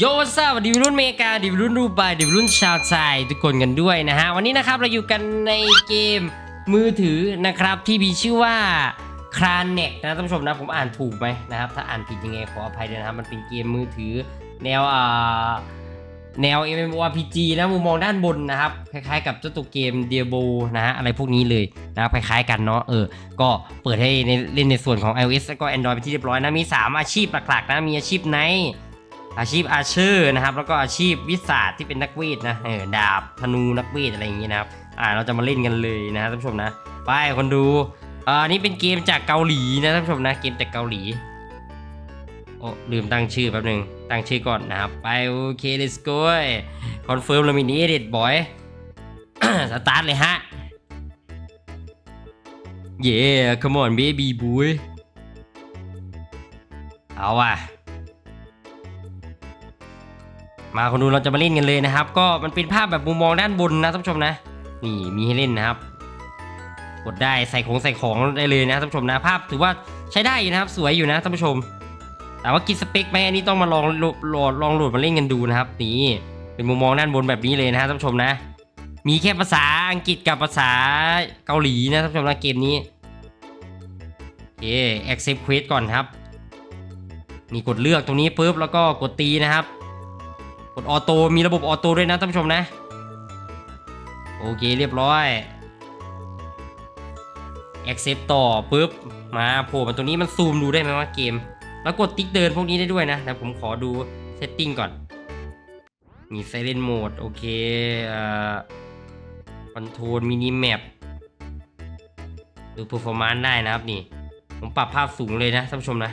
โยวัสดีดิวรุ่นเมกาดิวรุ่นดูไบดิวรุ่นชาวไทยทุกคนกันด้วยนะฮะ วันนี้นะครับเราอยู่กันในเกมมือถือนะครับที่มีชื่อว่าครานเน็กนะท่านผู้ชมนะผมอ่านถูกไหมนะครับ ถ้าอ่านผิดยังไงขออภัยด้วยนะครับ มันเป็นเกมมือถือ แนวอ่าแนว MMORPG นะมุมมองด้านบนนะครับ คล้ายๆกับเจ้าตัวเกม Diablo นะฮะอะไรพวกนี้เลยนะครับคล้ายๆกันเนาะเออ ก็เปิดให้เล่นในส่วนของ iOS แล้วก็ Android เป็นที่เรียบร้อยนะมี 3 อาชีพหลักๆนะมีอาชีพไนท์ อาชีพอาชอร์นะครับ แล้วก็อาชีพวิสาที่เป็นนักเวทนะเออดาบธนูนักเวทอะไรอย่างงี้นะครับอ่าเราจะมาเล่นกันเลยนะท่านผู้ชมนะไปคนดูอ่านี่เป็นเกมจากเกาหลีนะท่านผู้ชมนะเกมจากเกาหลีโอ้ลืมตั้งชื่อแป๊บหนึงตั้งชื่อก่อนนะครับ ไปโอเค let's go คอนเฟิร์มแล้วมินิเด็ดบอยสตาร์ทเลยฮะ yeah come on baby boy เอาว่ะ มาคนดูเราจะมาเล่นกันเลยนะครับ ก็มันเป็นภาพแบบมุมมองด้านบนนะท่านผู้ชมนะ นี่มีให้เล่นนะครับ กดได้ใส่ของใส่ของได้เลยนะท่านผู้ชมนะภาพถือว่าใช้ได้นะครับ สวยอยู่นะท่านผู้ชม แต่ว่ากินสเปคไหมอันนี้ต้องมาลองโหลดลดลองโหลดมาเล่นกันดูนะครับ นี่เป็นมุมมองด้านบนแบบนี้เลยนะท่านผู้ชมนะ มีแค่ภาษาอังกฤษกับภาษาเกาหลีนะท่านผู้ชมนะเกมนี้โอเค accept quest ก่อนครับนี่กดเลือกตรงนี้ปุ๊บแล้วก็กดตีนะครับ ดออโต้มีระบบออโต้ด้วยนะท่านผู้ชมนะ โอเคเรียบร้อย accept ต่อปุ๊บมาโผล่มาตรงนี้มันซูมดูได้ไหมว่าเกม แล้วกดติ๊กเดินพวกนี้ได้ด้วยนะแต่ผมขอดูเซตติ้งก่อน มี silent mode โอเคอ่าคอนโทรลมินิแมปดู performance ได้นะครับนี่ ผมปรับภาพสูงเลยนะท่านผู้ชมนะ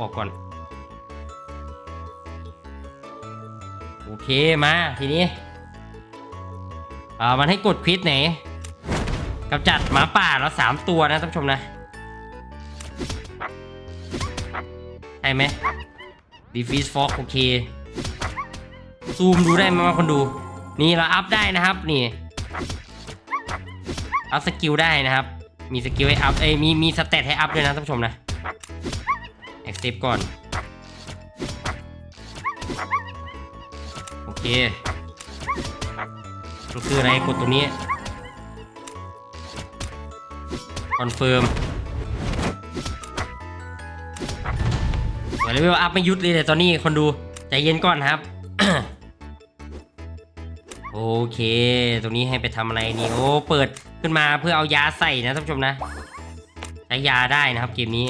ออกก่อน โอเคมาทีนี้อ่ามันให้กดควิดไหนกำจัดหมาป่าแล้วสามตัวนะท่านผู้ชมนะใช่ไหมดีฟิสฟอกโอเค ซูมดูได้ไหมคนดู นี่เราอัพได้นะครับนี่อัพสกิลได้นะครับ มีสกิลให้อัพเอ้ยมีมีสเตตให้อัพด้วยนะท่านผู้ชมนะ accept ก่อน โอเคมันคืออะไรกดตรงนี้ คอนเฟิร์มเลเวลอัพไม่ยุดเลยแต่ตอนนี้คนดู ใจเย็นก่อนครับ โอเค ตรงนี้ให้ไปทำอะไรนี่ โอ้ เปิดขึ้นมาเพื่อเอายาใส่นะท่านผู้ชมนะ ใช้ยาได้นะครับเกมนี้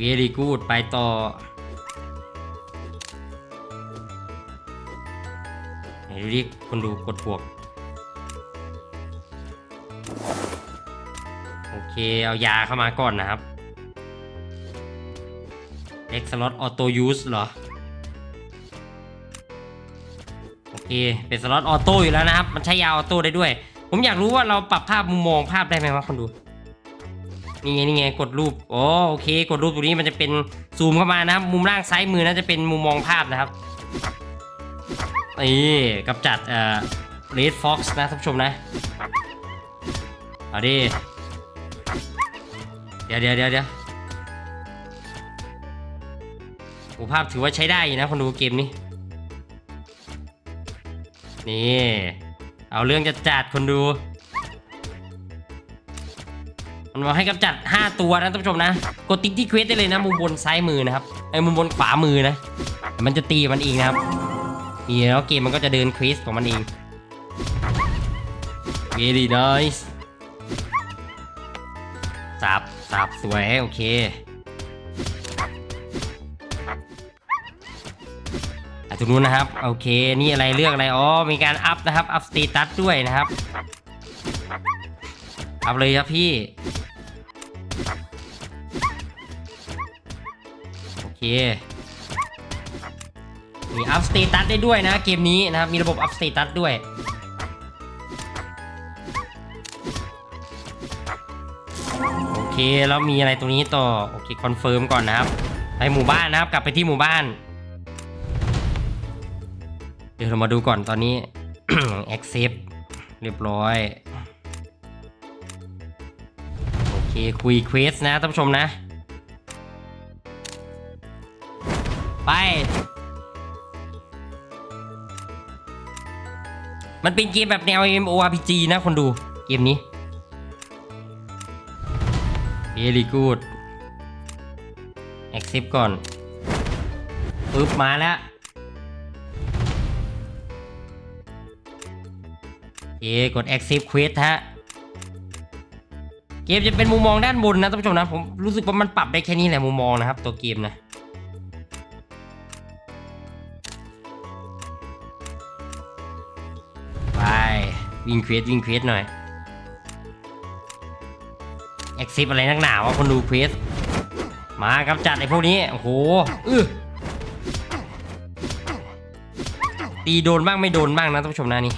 very good ไปต่อไหนดูดิคนดูกดบวก โอเค เอายาเข้ามาก่อนนะครับ X slot auto use เหรอ โอเค เป็นสล็อตออโต้อยู่แล้วนะครับ มันใช้ยาออโต้ได้ด้วย ผมอยากรู้ว่าเราปรับภาพมุมมองภาพได้ไหมวะคนดู นี่ไงนี่ไงกดรูปโอ้โอเค กดรูปตรงนี้มันจะเป็นซูมเข้ามานะครับ มุมล่างซ้ายมือน่าจะเป็นมุมมองภาพนะครับนี่กำจัดเอ่อ Red Fox นะท่านผู้ชมนะเอาดิเดี๋ยวเดี๋ยวเดี๋ยวเดี๋ยวโอ้ภาพถือว่าใช้ได้นะคนดูเกมนี้ นี่ เอาเรื่องจะจัดคนดู มันบอกให้กำจัด 5 ตัวนะท่านผู้ชมนะกดติ๊กที่เควสได้เลยนะมุมบนซ้ายมือนะครับไอ้มุมบนขวามือนะมันจะตีมันเองนะครับนี่แล้วเกมมันก็จะเดินควสของมันเอง very nice สับสับสวยโอเคอะตรงนู้นนะครับโอเคนี่อะไรเลือกอะไรอ๋อมีการอัพนะครับอัพสเตตัสด้วยนะครับอัพเลยครับพี่ เค มีอัพสเตตัสได้ด้วยนะเกมนี้นะครับ มีระบบอัพสเตตัสด้วย โอเค แล้วมีอะไรตรงนี้ต่อ โอเค คอนเฟิร์มก่อนนะครับ ไปหมู่บ้านนะครับ กลับไปที่หมู่บ้าน เดี๋ยวเรามาดูก่อนตอนนี้ accept เรียบร้อย โอเค คุยเควสนะท่านผู้ชมนะ ไป มันเป็นเกมแบบแนว MMORPG นะคนดูเกมนี้ very good accept ก่อนปึ๊บมาแล้วโอเคกด accept quest ฮะ เกมจะเป็นมุมมองด้านบนนะท่านผู้ชมนะ ผมรู้สึกว่ามันปรับได้แค่นี้แหละมุมมองนะครับ ตัวเกมนะ วิ่งเควสวิ่งเควสหน่อยแอคซิปอะไรนักหนาวะคนดูเควสมาครับจัดไอ้พวกนี้ โอ้โหอือตีโดนบ้างไม่โดนบ้างนะท่านผู้ชมนะนี่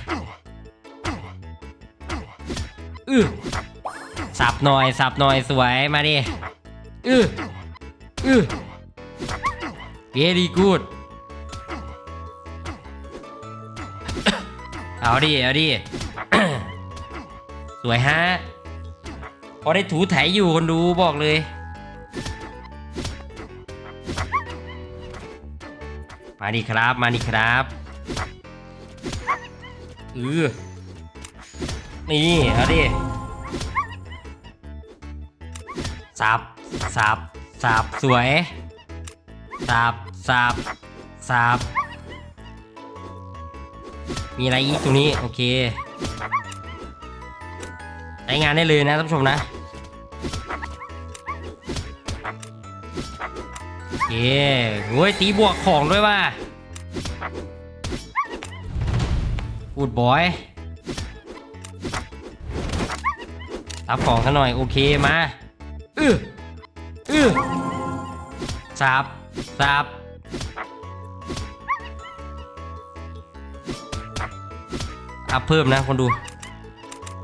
อือสับหน่อยสับหน่อยสวยมาดิอืออื้อ very good เอาดิเอาดิ สวยฮะ พอได้ถูไถอยู่คนดูบอกเลย มาดิครับมาดิครับเออนี่เอาดิสับสับสับสวยสับสับสับมีอะไรอีกตรงนี้ โอเค ช้งานได้เลยนะท่านผู้ชมนะโอเคโอ้ยตีบวกของด้วยว่าพูดบอยรับของกันหน่อย โอเคมาอืออือสับสับอัพเพิ่มนะคนดู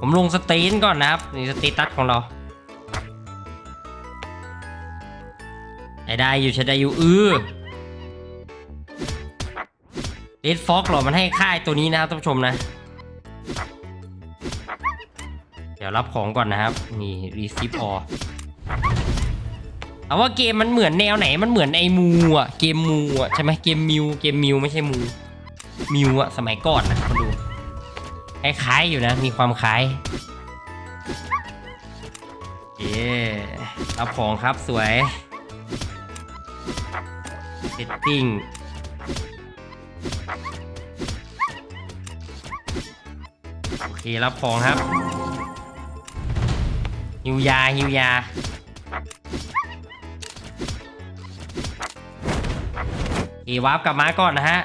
ผมลงสเตนก่อนนะครับ นี่สเตตัสของเราใช้ได้อยู่ใช้ได้อยู่เออเดดฟ็อกหรอมันให้ค่ายตัวนี้นะครับท่านผู้ชมนะ เดี๋ยวรับของก่อนนะครับ นี่รีซิปออเอาว่าเกมมันเหมือนแนวไหนมันเหมือนไอ้มูอะเกมมูอะใช่ไหมเกมมิวเกมมิวไม่ใช่มูมิวอะสมัยก่อนนะ คล้ายๆอยู่นะ มีความคล้ายเย้รับของครับสวยเซตติ้งโอเครับของครับฮิวยาฮิวยาเอวาร์ปกลับมาก่อนนะฮะ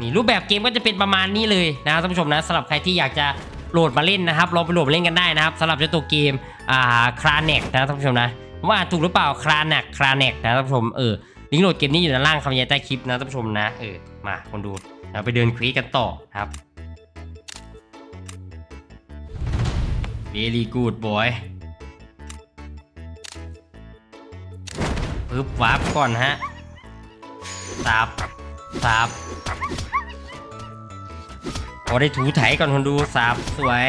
นี่รูปแบบเกมก็จะเป็นประมาณนี้เลยนะครับท่านผู้ชมนะสำหรับใครที่อยากจะโหลดมาเล่นนะครับลองไปโหลดมาเล่นกันได้นะครับสำหรับเจ้าตัวเกมอ่าคลาเน็กนะท่านผู้ชมนะว่าถูกหรือเปล่าคลาเน็กคลาเน็กนะท่านผู้ชมเออลิงก์โหลดเกมนี้อยู่ด้านล่างคำบรรยายใต้คลิปนะท่านผู้ชมนะเออมาคนดูเราไปเดินควีกันต่อครับ very good boy ปึ๊บวาร์ปก่อนฮะสับสับ ได้ถูไถก่อนคนดูสับสวย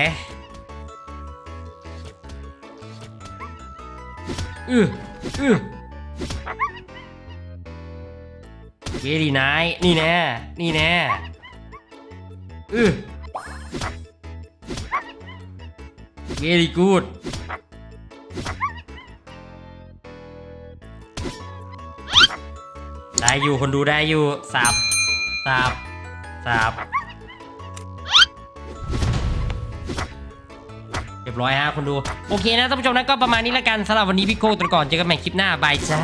อืออือเวดีนายนี่แน่ นี่แน่อือเวดีกูดได้อยู่คนดูได้อยู่สับสับสับ ร้อยฮะคนดู โอเคนะท่านผู้ชมนะก็ประมาณนี้ละกันสำหรับวันนี้พี่โก้ตัวก่อนเจอกันใหม่คลิปหน้าบายจ้า